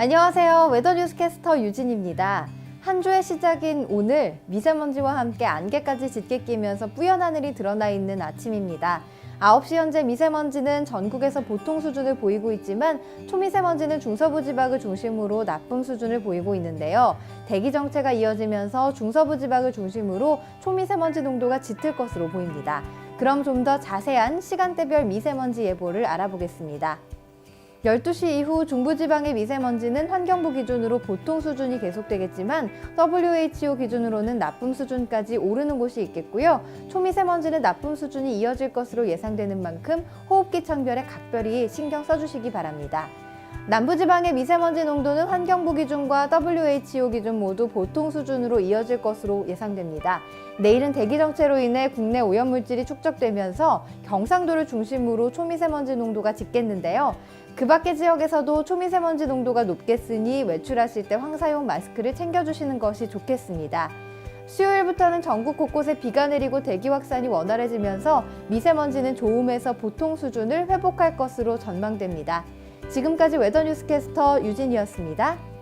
안녕하세요. 웨더 뉴스캐스터 유진입니다. 한 주의 시작인 오늘 미세먼지와 함께 안개까지 짙게 끼면서 뿌연 하늘이 드러나 있는 아침입니다. 9시 현재 미세먼지는 전국에서 보통 수준을 보이고 있지만 초미세먼지는 중서부 지방을 중심으로 나쁨 수준을 보이고 있는데요. 대기 정체가 이어지면서 중서부 지방을 중심으로 초미세먼지 농도가 짙을 것으로 보입니다. 그럼 좀 더 자세한 시간대별 미세먼지 예보를 알아보겠습니다. 12시 이후 중부지방의 미세먼지는 환경부 기준으로 보통 수준이 계속되겠지만 WHO 기준으로는 나쁨 수준까지 오르는 곳이 있겠고요. 초미세먼지는 나쁨 수준이 이어질 것으로 예상되는 만큼 호흡기 청결에 각별히 신경 써주시기 바랍니다. 남부지방의 미세먼지 농도는 환경부 기준과 WHO 기준 모두 보통 수준으로 이어질 것으로 예상됩니다. 내일은 대기 정체로 인해 국내 오염물질이 축적되면서 경상도를 중심으로 초미세먼지 농도가 짙겠는데요. 그 밖의 지역에서도 초미세먼지 농도가 높겠으니 외출하실 때 황사용 마스크를 챙겨주시는 것이 좋겠습니다. 수요일부터는 전국 곳곳에 비가 내리고 대기 확산이 원활해지면서 미세먼지는 좋음에서 보통 수준을 회복할 것으로 전망됩니다. 지금까지 웨더 뉴스캐스터 유진이었습니다.